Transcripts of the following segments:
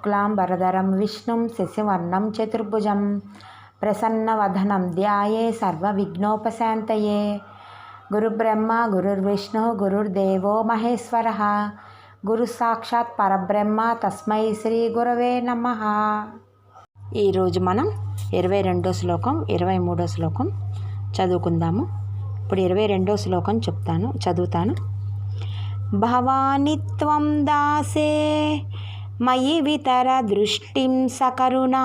శుక్లాం వరధరం విష్ణుం శశివర్ణం చతుర్భుజం ప్రసన్నవధనం ధ్యాయే సర్వవిఘ్నోపశాంతయే గురుబ్రహ్మ గురుర్విష్ణు గురుర్దేవో మహేశ్వర గురు సాక్షాత్ పరబ్రహ్మ తస్మై శ్రీ గురవే నమ ఈరోజు మనం ఇరవై రెండో శ్లోకం ఇరవై మూడో శ్లోకం చదువుకుందాము. ఇప్పుడు ఇరవై రెండో శ్లోకం చెప్తాను చదువుతాను. భవానిత్వం దాసే మయి వితర దృష్టిం సకరుణా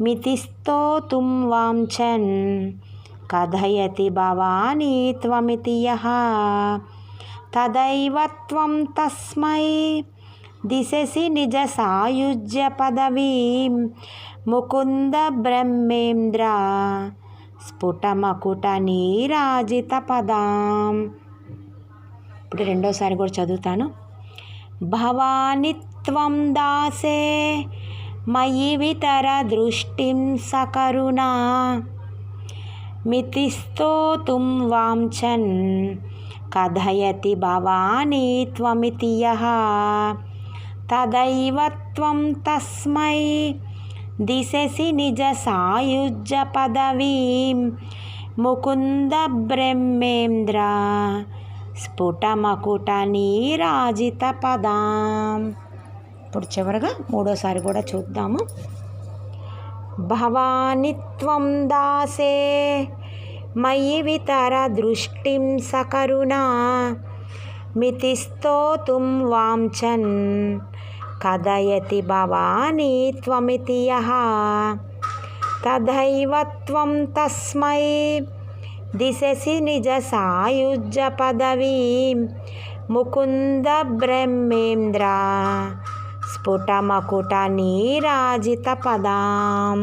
మితిస్తోతుం వాంఛన్ కథయతి భవానీ త్వమితి యహ తదైవ త్వం తస్మై దిశసి నిజ సాయుజ్య పదవీం ముకుంద బ్రహ్మేంద్ర స్ఫుటమకుట నీరాజిత పదాం. ఇప్పుడు రెండోసారి కూడా చదువుతాను. భవాని త్వం దాసే మయి వితర దృష్టిం సకరుణా మితిస్తోతుం వాంఛన్ కథయతి భవానీ త్వమితి యః తదైవ త్వం తస్మై దిశసి నిజ సాయుజ్య ఇప్పుడు చివరగా మూడోసారి కూడా చూద్దాము. భవానిత్వం దాసే మయి వితర దృష్టిం సకరుణా మితిస్తోతుం వాంఛన్ కథయతి భవానీ త్వమితి యః తథైవ త్వం తస్మై దిశసి నిజ సాయుజ్య పదవీ ముకుంద బ్రహ్మేంద్ర. పుటమకుట నీరాజిత పదాం.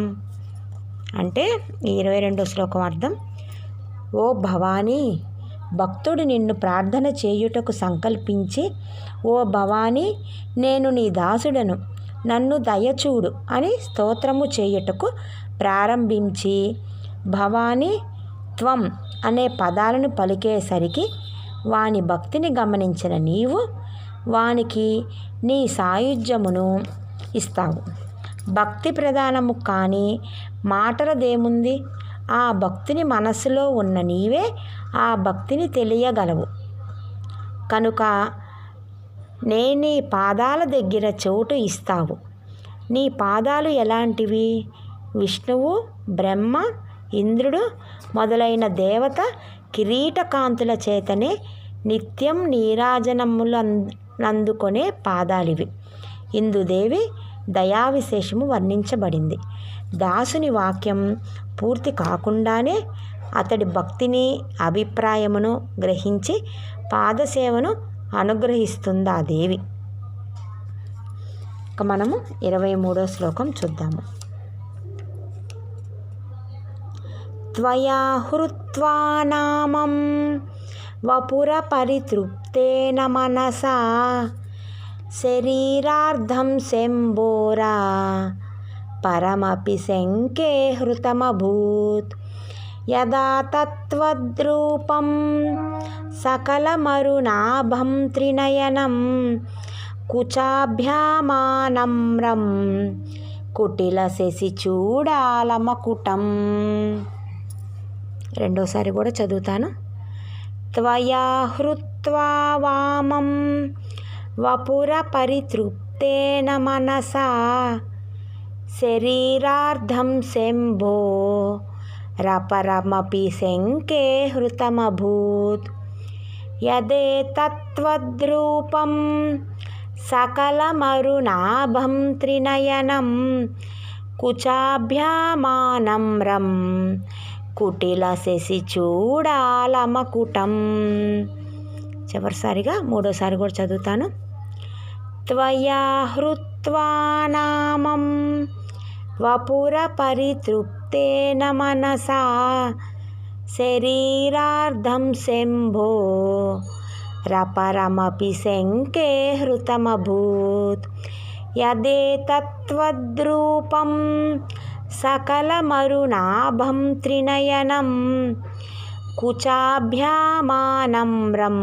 అంటే ఇరవై రెండో శ్లోకం అర్థం. ఓ భవానీ భక్తుడు నిన్ను ప్రార్థన చేయుటకు సంకల్పించి ఓ భవానీ నేను నీ దాసుడను నన్ను దయచూడు అని స్తోత్రము చేయుటకు ప్రారంభించి భవానీ త్వం అనే పదాలను పలికేసరికి వాని భక్తిని గమనించిన నీవు వానికి నీ సాయుధ్యమును ఇస్తావు. భక్తి ప్రధానము కానీ మాటలదేముంది? ఆ భక్తిని మనస్సులో ఉన్న నీవే ఆ భక్తిని తెలియగలవు. కనుక నే నీ పాదాల దగ్గర చోటు ఇస్తావు. నీ పాదాలు ఎలాంటివి? విష్ణువు బ్రహ్మ ఇంద్రుడు మొదలైన దేవత కిరీటకాంతుల చేతనే నిత్యం నందుకొనే పాదాలివి. ఇందుదేవి దయావిశేషము వర్ణించబడింది. దాసుని వాక్యం పూర్తి కాకుండానే అతడి భక్తిని అభిప్రాయమును గ్రహించి పాదసేవను అనుగ్రహిస్తుంది ఆ దేవి? ఇక మనము ఇరవై మూడో శ్లోకం చూద్దాము. త్వయా హృత్వా నామం వపుర పరితృప్తేన మనసా. శరీరార్థం శంభోరా. పరమపి శంకే హృతమభూత్. యదా తత్వద్రూపం సకలమరునాభం త్రినయనం కుచాభ్యామానమ్రం కుటిల శశి చూడాలమకుటం. రెండోసారి కూడా చదువుతాను. త్వయా హృత్వా వామం వపుర పరితృప్తేన మనసా శరీరార్థం శంభో రపరమపి శంకే హృతమభూత్ యదే తత్వద్రూపం సకలమరునాభం కుటీలా చేసి చూడాలమ్మ కూటం చివరిసారిగా మూడోసారి కూడా చదువుతాను. త్వయా హృత్వానామం వపుర పరితృప్తేన మనస శరీరార్థం శంభో రపరమపి శంకే హృతమభూత్ యదే తత్వద్రూపం सकलमरुणाभं त्रिनयनं కుచాభ్యామానమ్రం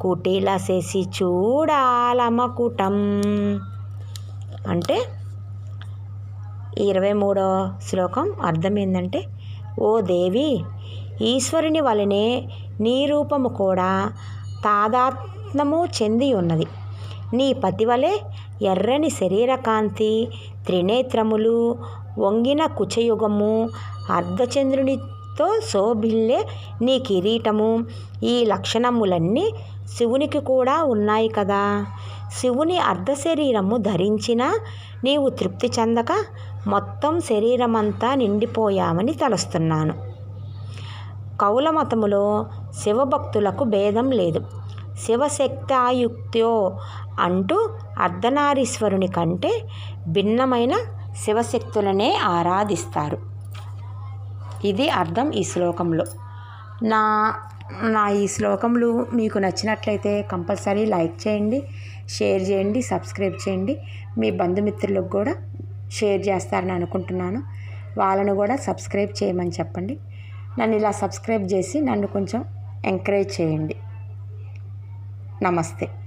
కుటిల శశి చూడాలమకుటం అంటే ఇరవై మూడో శ్లోకం అర్థం ఏంటంటే ఓ దేవి ఈశ్వరుని వలనే నీ రూపము కూడా తాదాత్మ్యము చెంది ఉన్నది నీ పతి వలె ఎర్రని శరీరకాంతి త్రినేత్రములు వంగిన కుచయుగము. అర్ధచంద్రునితో శోభిల్లే నీ కిరీటము. ఈ లక్షణములన్నీ శివునికి కూడా ఉన్నాయి కదా. శివుని అర్ధ శరీరము ధరించినా నీవు తృప్తి చెందక మొత్తం శరీరమంతా నిండిపోయామని తలుస్తున్నాను. కౌల మతములో శివభక్తులకు భేదం లేదు. శివశక్తాయుక్త్యో అంటూ అర్ధనారీశ్వరుని కంటే భిన్నమైన శివశక్తులనే ఆరాధిస్తారు. ఇది అర్థం ఈ శ్లోకంలో. నా నా ఈ శ్లోకములు మీకు నచ్చినట్లయితే కంపల్సరీ లైక్ చేయండి షేర్ చేయండి సబ్స్క్రైబ్ చేయండి. మీ బంధుమిత్రులకు కూడా షేర్ చేస్తారని అనుకుంటున్నాను. వాళ్ళను కూడా సబ్స్క్రైబ్ చేయమని చెప్పండి. నన్ను ఇలా సబ్స్క్రైబ్ చేసి నన్ను కొంచెం ఎంకరేజ్ చేయండి. నమస్తే.